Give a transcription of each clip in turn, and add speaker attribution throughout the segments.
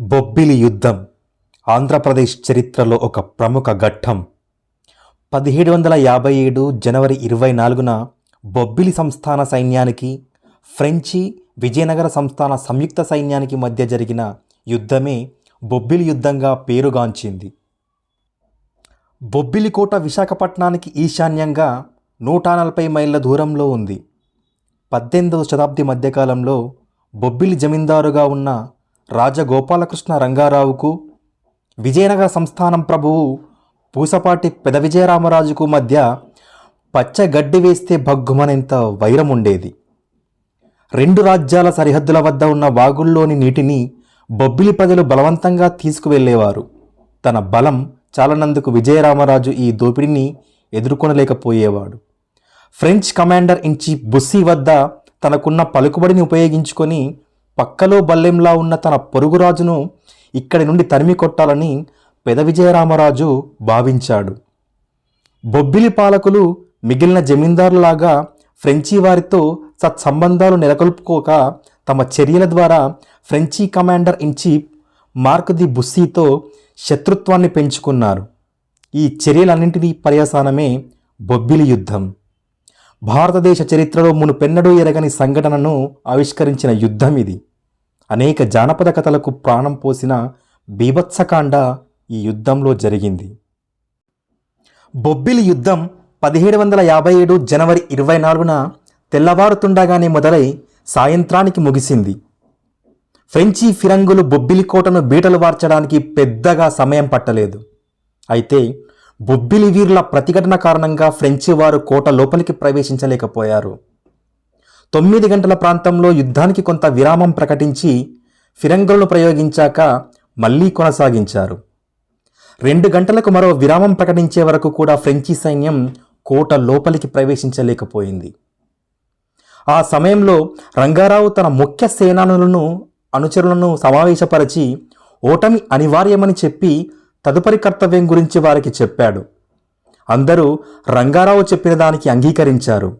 Speaker 1: బొబ్బిలి యుద్ధం ఆంధ్రప్రదేశ్ చరిత్రలో ఒక ప్రముఖ ఘట్టం. పదిహేడు వందల యాభై ఏడు జనవరి ఇరవై నాలుగున బొబ్బిలి సంస్థాన సైన్యానికి ఫ్రెంచి విజయనగర సంస్థాన సంయుక్త సైన్యానికి మధ్య జరిగిన యుద్ధమే బొబ్బిలి యుద్ధంగా పేరుగాంచింది. బొబ్బిలి కోట విశాఖపట్నానికి ఈశాన్యంగా నూట నలభై మైళ్ళ దూరంలో ఉంది. పద్దెనిమిదవ శతాబ్ది మధ్యకాలంలో బొబ్బిలి జమీందారుగా ఉన్న రాజగోపాలకృష్ణ రంగారావుకు విజయనగర సంస్థానం ప్రభువు పూసపాటి పెద విజయరామరాజుకు మధ్య పచ్చగడ్డి వేస్తే భగ్గుమనేంత వైరం ఉండేది రెండు రాజ్యాల సరిహద్దుల వద్ద ఉన్న వాగుల్లోని నీటిని బొబ్బిలి ప్రజలు బలవంతంగా తీసుకువెళ్ళేవారు. తన బలం చాలనందుకు విజయరామరాజు ఈ దోపిడీని ఎదుర్కొనలేకపోయేవాడు. French commander in chief Bussy వద్ద తనకున్న పలుకుబడిని ఉపయోగించుకొని పక్కలో బల్లెంలా ఉన్న తన పొరుగురాజును ఇక్కడి నుండి తరిమి కొట్టాలని పెద విజయరామరాజు భావించాడు. బొబ్బిలి పాలకులు మిగిలిన జమీందారులాగా ఫ్రెంచి వారితో సత్సంబంధాలు నెలకొల్పుకోక తమ చర్యల ద్వారా French commander in chief Marquis de బుస్సీతో శత్రుత్వాన్ని పెంచుకున్నారు. ఈ చర్యలన్నింటినీ పర్యాసానమే బొబ్బిలి యుద్ధం. భారతదేశ చరిత్రలో మునుపెన్నడూ ఎరగని సంఘటనను ఆవిష్కరించిన యుద్ధం ఇది. అనేక జానపద కథలకు ప్రాణం పోసిన బీభత్సకాండ ఈ యుద్ధంలో జరిగింది. బొబ్బిలి యుద్ధం పదిహేడు వందల యాభై ఏడు జనవరి ఇరవై నాలుగున తెల్లవారుతుండగానే మొదలై సాయంత్రానికి ముగిసింది. ఫ్రెంచి ఫిరంగులు బొబ్బిలి కోటను బీటలు వార్చడానికి పెద్దగా సమయం పట్టలేదు. అయితే బొబ్బిలి వీరుల ప్రతిఘటన కారణంగా ఫ్రెంచి వారు కోట లోపలికి ప్రవేశించలేకపోయారు. తొమ్మిది గంటల ప్రాంతంలో యుద్ధానికి కొంత విరామం ప్రకటించి ఫిరంగులను ప్రయోగించాక మళ్ళీ కొనసాగించారు. రెండు గంటలకు మరో విరామం ప్రకటించే వరకు కూడా ఫ్రెంచి సైన్యం కోట లోపలికి ప్రవేశించలేకపోయింది. ఆ సమయంలో రంగారావు తన ముఖ్య సేనానులను అనుచరులను సమావేశపరిచి ఓటమి అనివార్యమని చెప్పి తదుపరి కర్తవ్యం గురించి వారికి చెప్పాడు. అందరూ రంగారావు చెప్పిన దానికి అంగీకరించారు.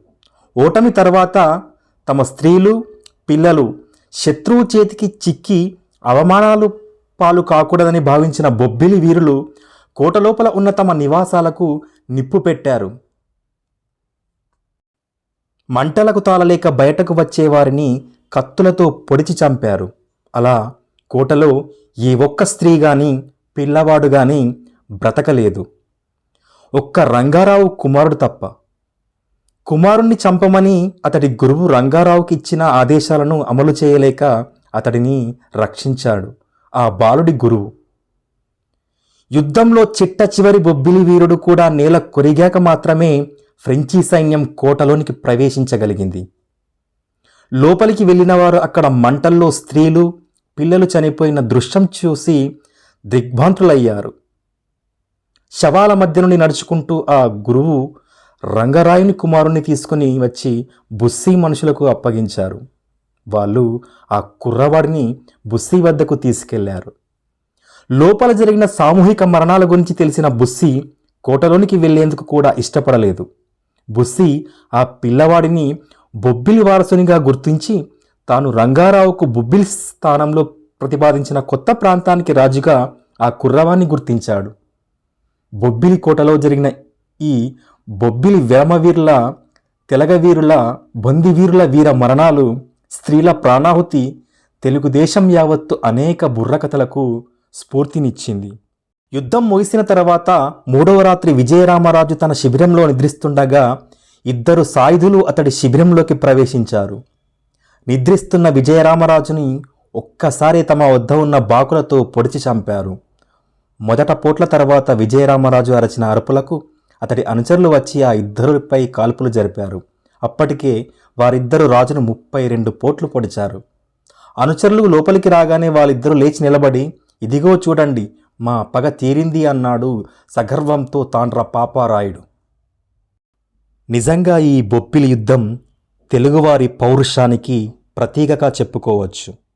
Speaker 1: ఓటమి తర్వాత తమ స్త్రీలు పిల్లలు శత్రువు చేతికి చిక్కి అవమానాలు పాలు కాకూడదని భావించిన బొబ్బిలి వీరులు కోట లోపల ఉన్న తమ నివాసాలకు నిప్పు పెట్టారు. మంటలకు తాళలేక బయటకు వచ్చేవారిని కత్తులతో పొడిచి చంపారు. అలా కోటలో ఏ ఒక్క స్త్రీ కానీ పిల్లవాడు కానీ బ్రతకలేదు. ఒక్క రంగారావు కుమారుడు తప్ప కుమారుణ్ణి చంపమని అతడి గురువు రంగారావుకి ఇచ్చిన ఆదేశాలను అమలు చేయలేక అతడిని రక్షించాడు ఆ బాలుడి గురువు. యుద్ధంలో చిట్ట చివరి బొబ్బిలి వీరుడు కూడా నేల కొరిగాక మాత్రమే ఫ్రెంచి సైన్యం కోటలోనికి ప్రవేశించగలిగింది. లోపలికి వెళ్ళిన వారు అక్కడ మంటల్లో స్త్రీలు పిల్లలు చనిపోయిన దృశ్యం చూసి దిగ్భాంతులయ్యారు శవాల మధ్య నుండి నడుచుకుంటూ ఆ గురువు రంగరాయుని కుమారుణ్ణి తీసుకుని వచ్చి బుస్సీ మనుషులకు అప్పగించారు. వాళ్ళు ఆ కుర్రవాడిని బుస్సీ వద్దకు తీసుకెళ్ళారు. లోపల జరిగిన సామూహిక మరణాల గురించి తెలిసిన బుస్సీ కోటలోనికి వెళ్ళేందుకు కూడా ఇష్టపడలేదు. బుస్సీ ఆ పిల్లవాడిని బొబ్బిలి వారసునిగా గుర్తించి తాను రంగారావుకు బొబ్బిలి స్థానంలో ప్రతిపాదించిన కొత్త ప్రాంతానికి రాజుగా ఆ కుర్రవాన్ని గుర్తించాడు. బొబ్బిలి కోటలో జరిగిన ఈ బొబ్బిలి వేమవీరుల తెలగవీరుల బందివీరుల వీర మరణాలు స్త్రీల ప్రాణాహుతి తెలుగుదేశం యావత్తు అనేక బుర్రకథలకు స్ఫూర్తినిచ్చింది. యుద్ధం ముగిసిన తర్వాత మూడవ రాత్రి విజయరామరాజు తన శిబిరంలో నిద్రిస్తుండగా ఇద్దరు సాయుధులు అతడి శిబిరంలోకి ప్రవేశించారు. నిద్రిస్తున్న విజయరామరాజుని ఒక్కసారి తమ వద్ద ఉన్న బాకులతో పొడిచి చంపారు. మొదట పోట్ల తర్వాత విజయరామరాజు అరచిన అరుపులకు అతడి అనుచరులు వచ్చి ఆ ఇద్దరిపై కాల్పులు జరిపారు. అప్పటికే వారిద్దరు రాజును ముప్పై రెండు పోట్లు పొడిచారు. అనుచరులు లోపలికి రాగానే వాళ్ళిద్దరూ లేచి నిలబడి ఇదిగో చూడండి మా పగ తీరింది అన్నాడు సగర్వంతో తాండ్ర పాపారాయుడు. నిజంగా ఈ బొప్పిలి యుద్ధం తెలుగువారి పౌరుషానికి ప్రతీకగా చెప్పుకోవచ్చు.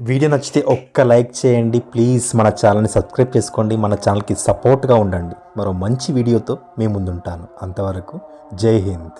Speaker 1: వీడియో నచ్చితే ఒక్క లైక్ చేయండి. ప్లీజ్ మన ఛానల్ని సబ్స్క్రైబ్ చేసుకోండి. మన ఛానల్కి సపోర్ట్గా ఉండండి. మరో మంచి వీడియోతో మీ ముందుంటాను. అంతవరకు జై హింద్.